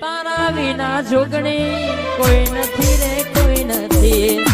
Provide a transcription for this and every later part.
તારા વિના જોગણી કોઈ નથી રે કોઈ નથી.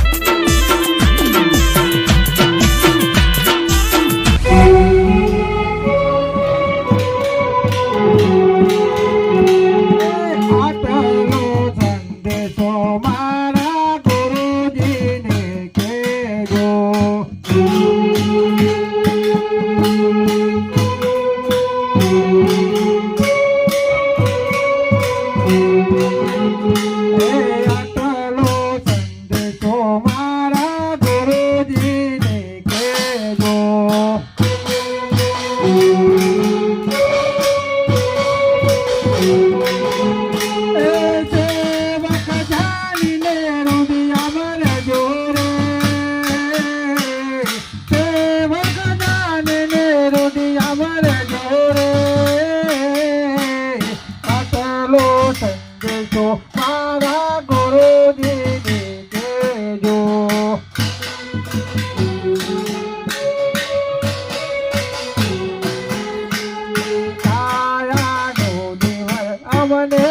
wonder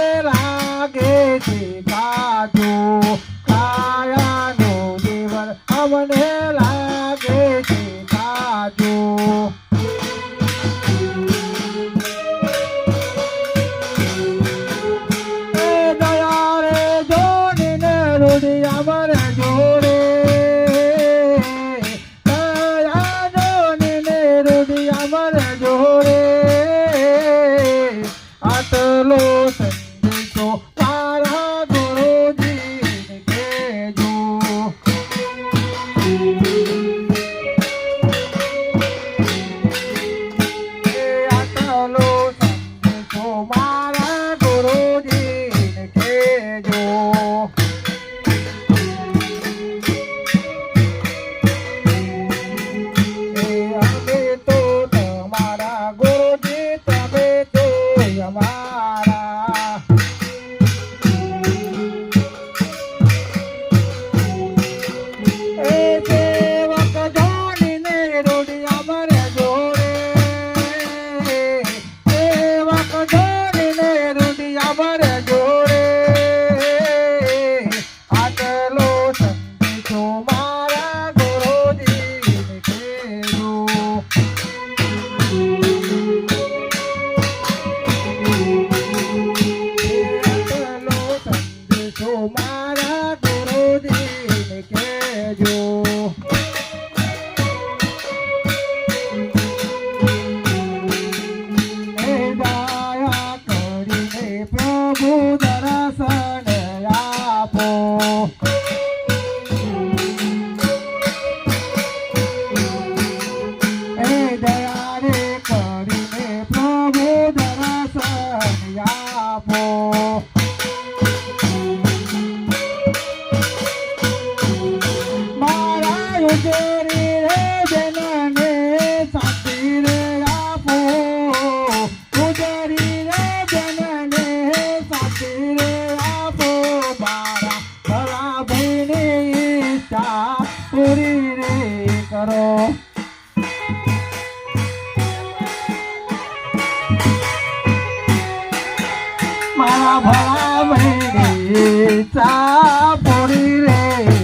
ભલા ભાઈની ઈચ્છા પૂરી રે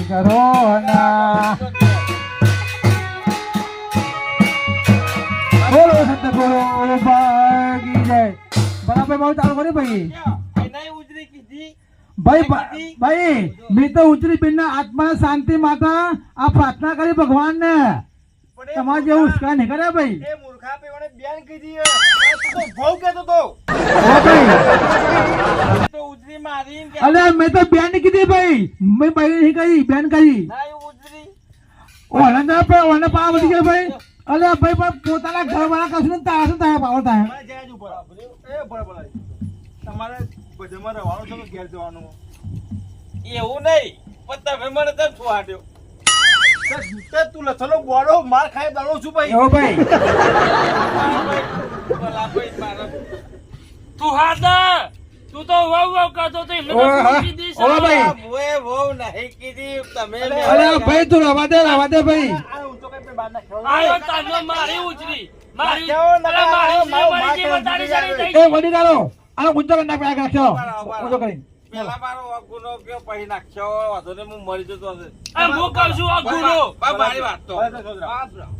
કરો ના બોલો સંત ગુરુ ભાગી જય. બરાબર બહુ ચાલુ કર્યું ભાઈ. ભાઈ ભાઈ શાંતિ માતા આ પ્રાર્થના કરી ભગવાન ને તમારે જેવું ઉસ્કા નહીં કર્યા ભાઈ. બેન કીધી. તો કહેતો તો. ઉજળી મારી ને કે અલે મેં તો બેન કીધી ભાઈ. મેં ભાઈ કહી બેન કહી ના એ ઉજરી. ભાઈ ઓને પાવ વધી ગયો ભાઈ. અલે ભાઈ પણ પોતાના ઘર વાળા કશું ને તારા શું થાય પાવર થાય. તમારે બધામાં રહેવાનું છે ઘેર જવાનું? એવું નહીં પણ તમે મને તો છોડ્યો તે તું લથલો બોડો માર ખાય દાણો છું ભાઈ. એવો ભાઈ. ભલા ભાઈ મારા તું હાથ તું તો વાવ વાવ કાતો તો ભાઈ. મોએ નહીં કીધી તમે ભાઈ તું રવા દે રવા દે ભાઈ. આયો તાનો મારી ઉજરી મારી મારી મારો મારી માં જીવન તારી કેવો સારી ઉજરી થઈ એ વડી ગાલો આનો ઊંચો કરી નાખ આગળ નાખ્યો ઊંચો કરી પેલા મારો ગુનો કે પછી નાખ્યો. વાંધો નહીં, હું મરી જતો હશે. આ હું કહું છું આ મારી વાત તો.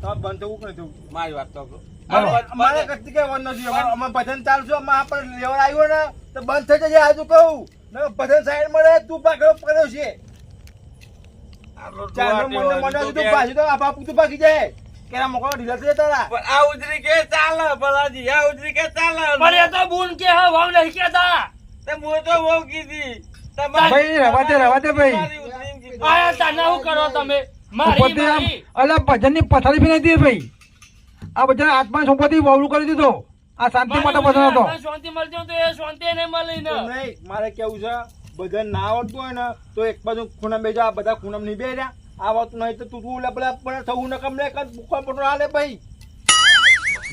તો બંધ થવું કે થવું? મારી વાત તો. અમારે કશી કઈ વન નથી. અમે ભજન ચાલશું અમે આપણે લેવડ આવ્યો ને તો બંધ થઈ જશે આજુ કહું? ને ભજન સાઈડ મળે તું પાકડો પકડ્યો છે. ચાલો મને મને તું પાછી તો આપા તું પાકી જાય. કેરા મોકલો ઢીલા થઈ આ ઉજરી કે ચાલે ભલાજી? આ ઉજરી કે ચાલે? પણ એ તો બુન કે હા વાવ નહીં કેતા તે હું તો બહુ કીધી. ભાઈ રવા દે રવા દે ભાઈ તમારી ઉજરી એમ કીધી. આયા તાના શું કરો તમે? મારી મારી. અલા ભજનની પથારી બી નથી ભાઈ. આ બધા આત્મા સંપત્તિ વાવડું કરી દીધો. આ શાંતિ માટે ભજન હતો. શાંતિ મળતી હોય તો એ શાંતિ નહીં મળી ને. નહીં મારે કેવું છે? ભજન ના આવડતું હોય ને તો એક બાજુ ખૂણમ બેજા આ બધા ખૂણા નહીં બેર્યા વાત નહીં તો તું તું પેલા પણ થવું ન કમ લે કર ભૂખવા પટો આલે ભાઈ.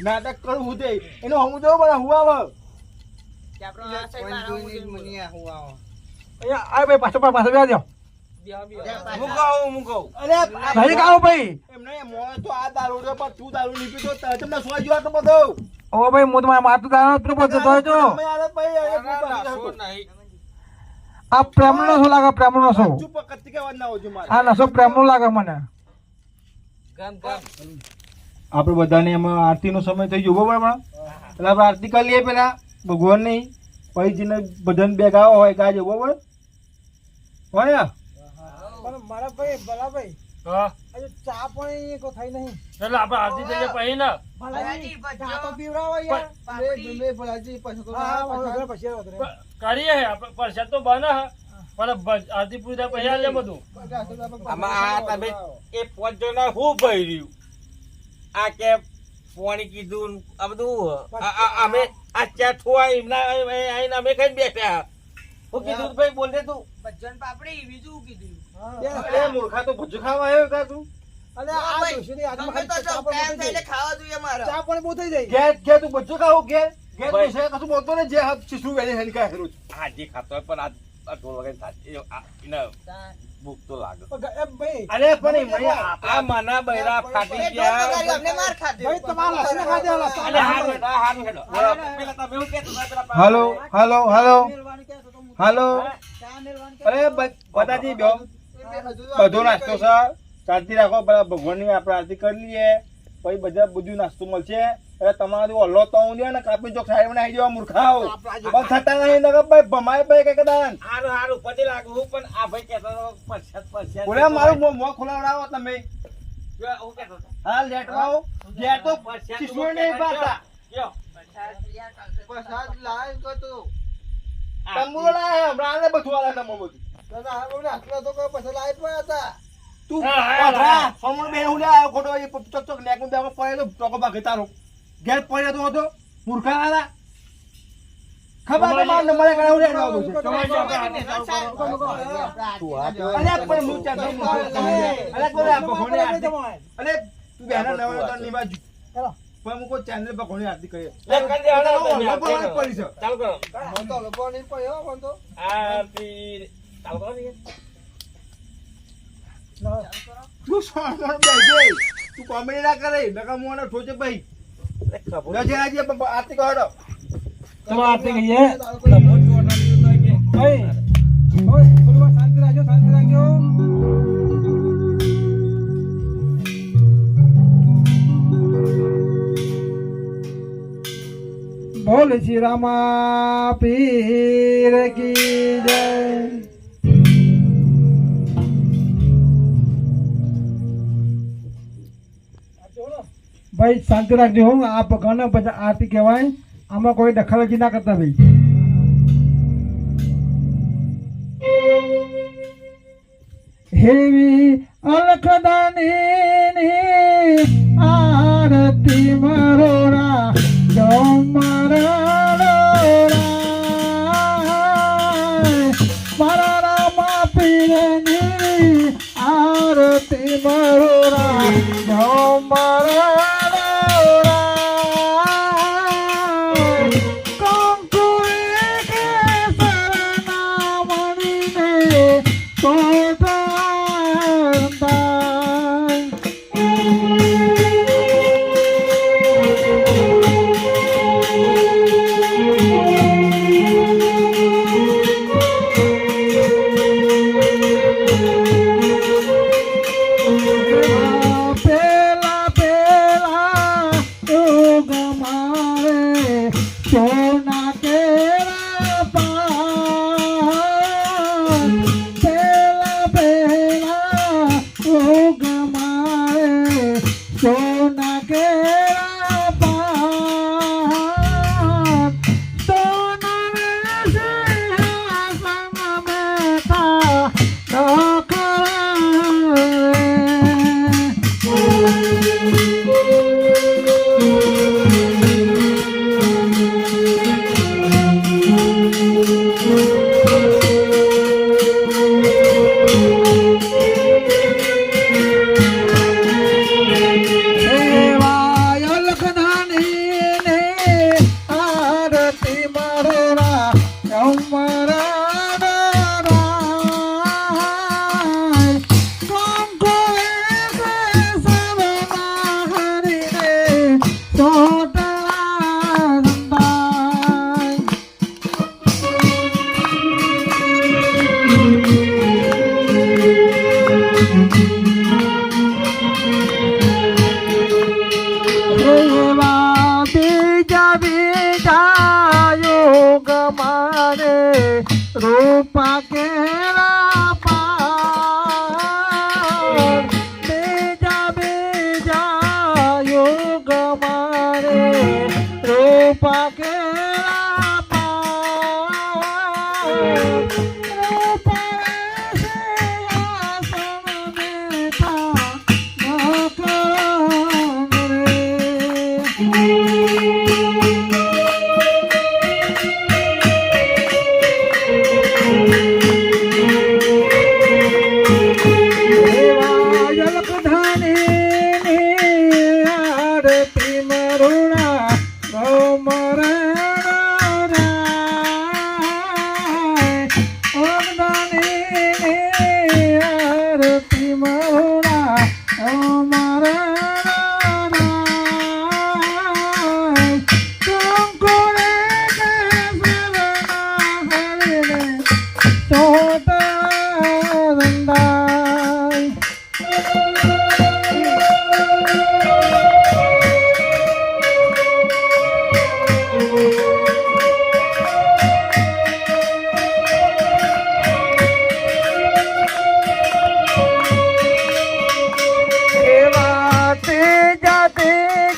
નાટક કરું હું તે. એનો હું જો બધા હું આવે? આ ભાઈ પાછો પાછો બેસી જાઓ હું કહું હું. કહું અરે નહીં કાઢો ભાઈ એમ નહીં મોય તો આ દારૂ રહ્યો પણ તું દારૂ નહીં પીતો તો તમને શું લાગે પ્રેમ પાછી શું. આ પ્રેમનો નશો વાત ના હોજો મારે. આ લાગે મને? આપણે બધાને એમાં આરતીનો સમય થઈ ગયો બરાબર? એટલે આપણે આરતી કરી લઈએ પેલા ભગવાનની પછી જેને બધાને બેગ આવો હોય ગાજે બરાબર હોય. પણ મારા ભાઈ ભલા ભાઈ હા. ચા પણ કોઈ થઈ નહીં. એટલે આપણે આરતી થઈ જાય પછી ને. ભલાજી ચા તો પીવડાવો યાર. કરીએ હે આપણે પ્રસાદ તો બને હે. પણ આરતી પૂરી થાય પછી આલે બધું. આમાં આ તમે એ પાંચ જણા હું આ કે પોણી કીધું આ બધું અમે આ ચા ઠોવા એમના આઈને અમે ખાઈને બેઠા. હું કીધું ભાઈ બોલ દે તું એ મૂર્ખા તો ભૂજું ખાવા આવ્યો કા તું? ચા પણ બહુ થઈ જાય. ઘેર ઘેર તું બધું ખાવું ઘેર? ઘેર. તું છે કશું બોલતો ને જે હાથ ચીસું વેલે હેલી કા હેરું આજે ખાતો હોય પણ આ આ ઢોલ વગર થાય એ આ- ભૂખ તો લાગે અરે પણ આ- માના બૈરા ફાટી ગયા. ભાઈ તમારા લસણ ખાધે અરે હારું હેડો, આ હારું હેડો. પેલા તમે એવું કહેતા હતા, પેલા પા- હાલો હાલો હાલો. હાલો. અરે બતાજી બધાજી બધો નાસ્તો સર શાંતિ રાખો પેલા ભગવાનની આપણે આરતી કરી લઈએ. પછી બધા બધું નાસ્તો મળશે. એટલે તમારું ઓલો તો હું ને કાપી ચોક સાઈડ ને આવી જવા મૂર્ખાઓ. બસ થતા નહીં નકર ભાઈ ભમાય ભાઈ કે કદાન. હારું હારું પછી લાગુ હું પણ આ ભાઈ કેતો પછત પરસાદ બોલે મારું મો મોં ખોલાવડાવો તમે. હું હતો. હા તો પરસાદ શીશું હું નહીં કહેતો હતો. પાડતા કયો? તંબુરો લાયા હમણાં આને બધું આલે તમે બધું. તું હા, હા, પથરા, હા. સોમણ બેન હું લે આવ્યો ખોટો એ ચોક ચોક નેકનું દેવા પડે તો ટોકો બાકી તારો. ઘેર પડ્યો તો હતો મૂર્ખા આલા. ખબર તો માર નંબરે કરાવ લે આવું છે. અરે પણ હું ચાલ અરે કોઈ આ ભગોને અરે તું બેના નવા તો ની બાજુ. પણ હું કોઈ ચેનલ ભગોને આરતી કરી લે, કરી દે, હાલો, બોલવાની પડી છે ચાલુ કરો આરતી ચાલુ કરો. ને. તું સોણ બેજે તું કોમેડી ના કરે. નકા મોને ઠોચે ભાઈ. અરે ખબર નજર આજે આરતી કરો ચલો આરતી કહીએ ભાઈ ઓય, થોડી વાર શાંતિ રાખજો શાંતિ રાખજો બોલ શ્રી રામા પીર કી જય ભાઈ, શાંતિ રાખજો હું. આ ભગવાન બધા આરતી કહેવાય. આમાં કોઈ દખલજી ના કરતા ભાઈ. હેવી અલખદાની આરતી મરોરા જો આરતી મરોરા જો મારા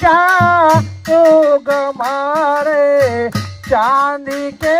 તેજા યોગ મારે ચાંદી કેરા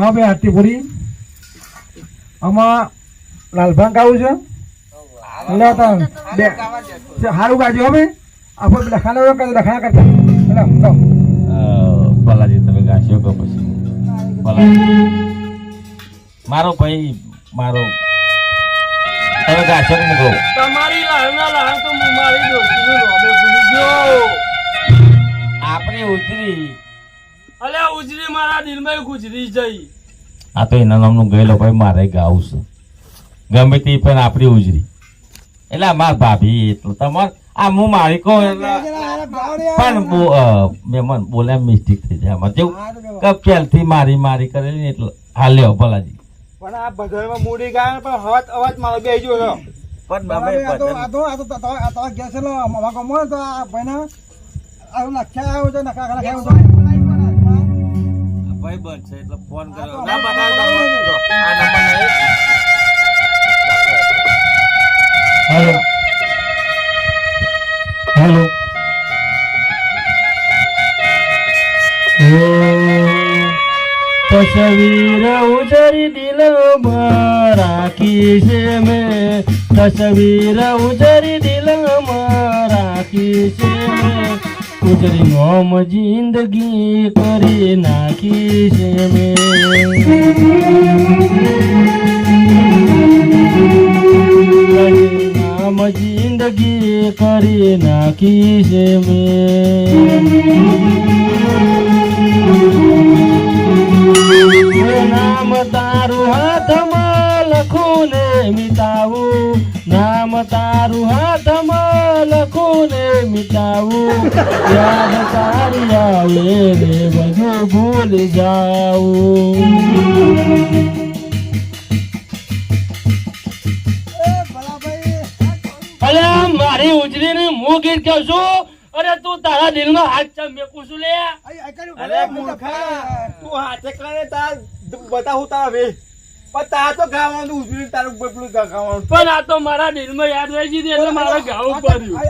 હા ભાઈ આરતી પૂરી આમાં લાલભાંગ ગાવું છે? લે તો બે સારું ગાજો હવે આપણે લખાણા કરતા. કરતા લે ગાઓ. ભલાજી તમે ગાશો કે પછી? ભલાજી. મારો ભાઈ મારો. તમે ગાશો કે મૂકો તમારી લાહના લાહન તો હું મારી દોસ્તીનું નામે ભૂલી ગયો આપણે ઉતરી અલ્યા ઉજરી મારા દિલમાં ગુજરી જઈ. આ તો એના નામનું ગયેલો ભાઈ મારે ગાવું છે. ગમે તે પણ આપણી ઉજરી. એટલે અમાર ભાભી એટલું તમાર આ હું મારી કહું એટલે પણ મહેમાન બોલ્યા મિસ્ટેક થઈ જાય. આમાં જેવું કે પહેલથી મારી મારી કરેલી ને એટલે હાલ્યો ભલાજી. પણ આ ભજનમાં મૂડી ગાય પણ અવાજ અવાજ મારો બે ગયો છે પણ બરાબર, આ તો આ તો આ તો આ તો આ તો ગયા છે લો અમારા તો આ ભાઈના. આ લખ્યા આવ્યું છે નકા ખરા ખાયું છે. ભાઈ બંધ છે એટલે ફોન કર્યો. ના બતાવો આ નંબર નહીં હેલો હેલો તસવીર ઉજરી દિલમાં રાખી છે મેં. તસવીર ઉજરી દિલમાં રાખી છે મેં. ઉજરી મોમ જિંદગી કરી નાખી છે મેં. નામ જિંદગી કરી નાખી છે મેં. મિટાવું યાદ તારી આવે રે બધું ભૂલ જાઉં મારી ઉજળી ને હું ગીત કહું છું? અરે તું તારા દિલમાં હાથ ચમ મેકું છું લે. અરે મૂર્ખા તું હાથે કરે તાર બતાવું તારા વે. પણ તાર તો ગાવાનું ઉજળી તારું પેલું ગાવાનું પણ આ તો મારા દિલમાં યાદ રહી ગઈ એટલે મારે ગાવું પડ્યું.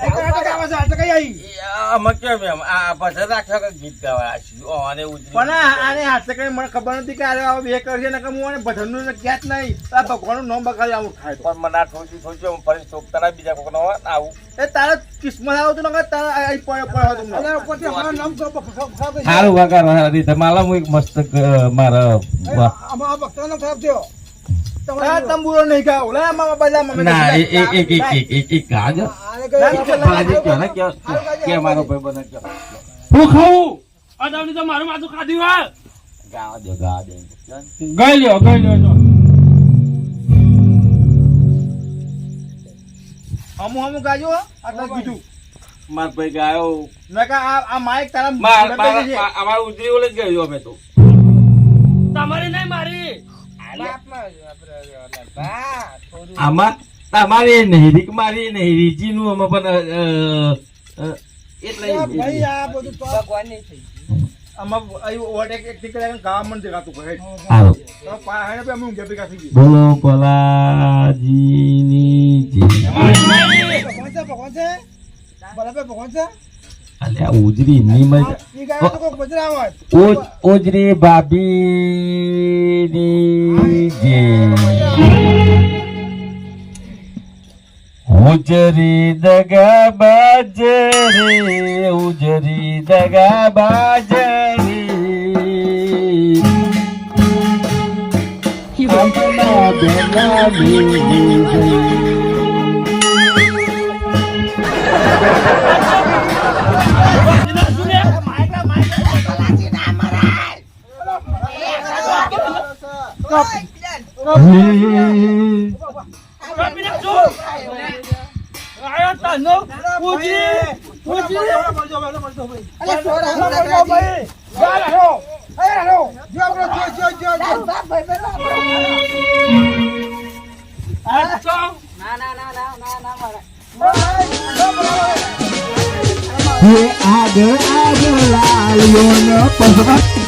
કેમ એમ? આ રાખ્યો કે ગીત ગાવા આ આને ઉજળી પણ આને હાથે કરીને મને ખબર નથી કે આવો બે કરશે ને કે હું આને ભજનનું ને ક્યાં જ નહીં આ ભગવાનનું નામ બગાડી આવું થાય પણ મને આ થોડી થોડી હું ફરી ચોકતા બીજા કોક નો આવું. એ તારે કિસ્મત આવતું તારા કે તારે આ- આ પડ્યો પડ્યો હતું સારું વગાર રીતે માલા હું એક મસ્ત મારા ખરાબ આ તંબુરો નહીં ગાવ લે મામા બધા મમ્મી ના એ એ એક એક એક એક એક ગાજો બાજી કયો ને કયો કે મારો ભાઈ બને કયો હું ખાવું આ તો મારું માથું ખાધું હા ગાવા દો ગાવા દે ગઈ લ્યો ગઈ લ્યો અમુ અમુ ગાજો આટલું કીધું માર ભાઈ ગાયો મેં કા આ આ તારા માર અમાર ઉજરી ઓલે જ ગયો અમે તો તમારી નહીં મારી આમાં તમારી નહેરી કે મારી નહેરીજી નું અમે પણ એટલે આમાં અહીં ઓવરટેક એક ટીક કરીને ગાવા મને દેખાતું કહે હાલો. તો પાહેણે પે અમે ઊંઘે અલ્યા ઉજરી ની મજા. ઓજ ઉજરી ભાભીની જે ઉજરી દગા બાજરી ઉજરી દગા બાજરી. આપના બેના કાપી ના ના ના ના પૂજી આજો આગળ આગળ લાલ્યો ન પસંદ